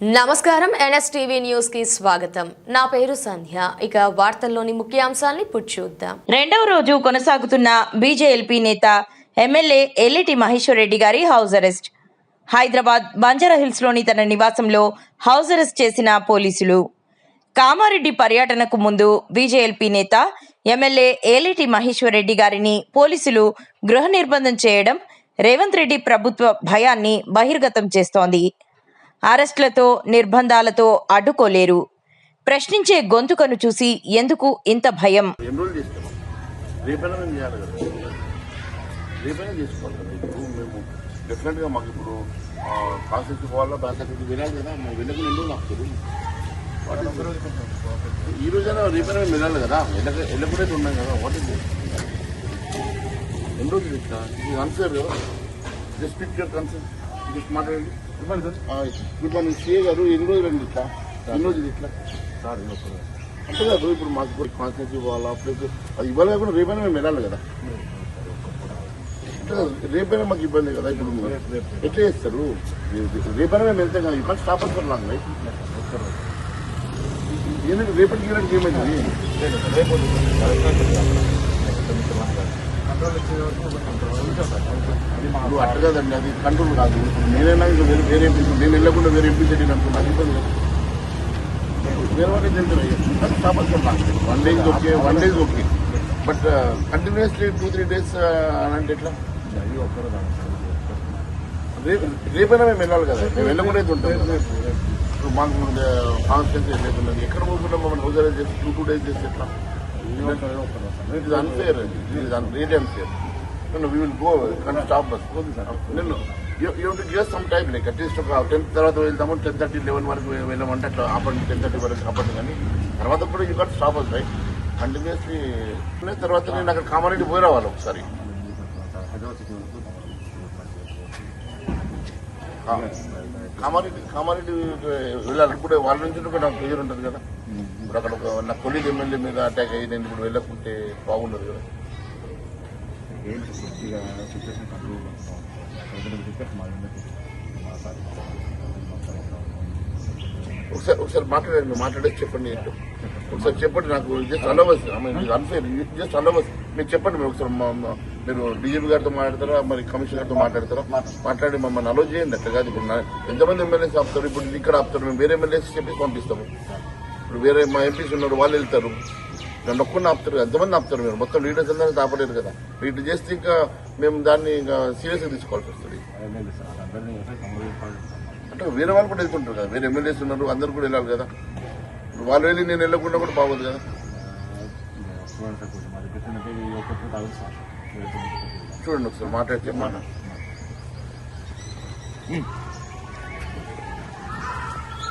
నమస్కారం ఎన్ఎస్టీవీ న్యూస్కి స్వాగతం. నా పేరు సంధ్య. ఇక వార్తల్లోని ముఖ్యాంశాల్ని పుట్టి చూద్దాం. రెండవ రోజు కొనసాగుతున్న బీజేఎల్పీ నేత ఎమ్మెల్యే ఎల్లిటి మహేశ్వర్ రెడ్డి గారి హౌస్ అరెస్ట్. హైదరాబాద్ బంజారాహిల్స్లోని తన నివాసంలో హౌస్ అరెస్ట్ చేసిన పోలీసులు. కామారెడ్డి పర్యటనకు ముందు బీజేఎల్పీ నేత ఎమ్మెల్యే ఏలిటి మహేశ్వర్ రెడ్డి గారిని పోలీసులు గృహ నిర్బంధం చేయడం రేవంత్ రెడ్డి ప్రభుత్వ భయాన్ని బహిర్గతం చేస్తోంది. అరెస్టులతో నిర్బంధాలతో అడ్డుకోలేరు. ప్రశ్నించే గొంతుకను చూసి ఎందుకు ఇంత భయం? ఎన్రోల్ చేస్తాము రేపైనా కదా? డెఫినెట్గా మాకు ఇప్పుడు కాన్సెప్ట్ పోవాలా బ్యాంక్ వినాలి కదా మేము ఈ రోజైనా రేపైనా వెళ్ళాలి కదా? వెళ్ళక వెళ్ళకుండా ఉన్నాం కదా? వాట్ ఇస్ ఎన్ని రోజులు ఇది అన్ఫేర్ కదా? జస్ట్ స్పీక్ కన్సర్న్ జస్ట్ మాట్లాడండి. ఇప్పుడు మనం సీఏ గారు ఎన్ని రోజులు అండి ఇట్లా? ఎన్ని రోజులు ఇట్లా? అంతే కాదు ఇప్పుడు మాకు కాన్సెన్స్ ఇవ్వాలా ప్లస్ అది ఇవ్వాలి కాకుండా రేపైనా మేము వెళ్ళాలి కదా. రేపైనా మాకు ఇబ్బంది కదా ఇప్పుడు ఎట్లా చేస్తారు? రేపైనా మేము వెళ్తాం కదా ఇప్పుడు స్టాప్ లాంగ్ ఎందుకు? రేపటికి ఈనాటికి ఏమైంది? నువ్వు అట్ట కదండి అది కంట్రోల్ కాదు. నేనైనా వేరే ఎంపీ నేను వెళ్ళకుండా వేరే ఎంపీ చెట్టు అనుకున్నా. అది ఇబ్బంది కదా. వేరే వాళ్ళకి స్టాప్ అనుకుంటున్నా one days okay one days okay but continuously two three days అని అంటే ఎట్లా? రేపు రేపైనా మేము వెళ్ళాలి కదా. మేము వెళ్ళకుండా ఉంటాం. మాకు కాన్ఫిడెన్స్ లేకున్నది ఎక్కడ పోకుండా మమ్మల్ని రోజు చేసి టూ టూ డేస్ చేసి ఎట్లా? It unfair it real unfair we will go కానీ స్టాప్ బస్ నేను you give some time like at least ఒక టెన్త్ తర్వాత వెళ్తాము టెన్ థర్టీ లెవెన్ వరకు వెళ్ళామంటే అట్లా ఆపండి టెన్ థర్టీ వరకు ఆపండి కానీ తర్వాత కూడా యూ గట్ స్టాప్ అవుతుంది రైట్ కంటిన్యూస్లీ తర్వాత నేను అక్కడ కామారెడ్డి పోయి రావాలి ఒకసారి. కామారెడ్డి కామారెడ్డి వెళ్ళాలి. ఇప్పుడు వాళ్ళ నుంచి ఒక నాకు ప్రెజర్ ఉంటుంది కదా. ఇప్పుడు అక్కడ ఒక నా కొలీగ్ ఎమ్మెల్యే మీద అటాక్ అయ్యి నేను ఇప్పుడు వెళ్ళకుంటే బాగుండదు కదా. ఒకసారి ఒకసారి మాట్లాడండి మీరు మాట్లాడేసి చెప్పండి ఏంటో. ఒకసారి చెప్పండి నాకు just allow us unfair just allow us మీరు చెప్పండి మీరు ఒకసారి మా- మీరు డీజీపీ గారితో మాట్లాడతారా మరి కమిషనర్ గారితో మాట్లాడతారా? మాట్లాడి మమ్మల్ని అలో చేయండి అట్లా కాదు. ఇప్పుడు ఎంతమంది ఎమ్మెల్యేస్ ఆపుతారు? ఇప్పుడు ఇక్కడ ఆపుతారు. మేము వేరే ఎమ్మెల్యేస్ చెప్పేసి పంపిస్తాము. ఇప్పుడు వేరే మా ఎంపీస్ ఉన్నారు వాళ్ళు వెళ్తారు. నన్ను ఒక్కరిని ఆపుతారు. ఎంతమంది ఆపుతారు మీరు? మొత్తం లీడర్స్ అందరినీ ఆపలేరు కదా. వీటి చేస్తే ఇంకా మేము దాన్ని ఇంకా సీరియస్గా తీసుకోవాల్సి వస్తుంది. అంటే వేరే వాళ్ళు కూడా వెళ్తుంటారు కదా. వేరే ఎమ్మెల్యేస్ ఉన్నారు అందరు కూడా వెళ్ళాలి కదా. ఇప్పుడు వాళ్ళు వెళ్ళి నేను వెళ్ళకుండా కూడా బాగోదు కదా. చూడండి చూడండి ఒకసారి మాట్లాడితే మాట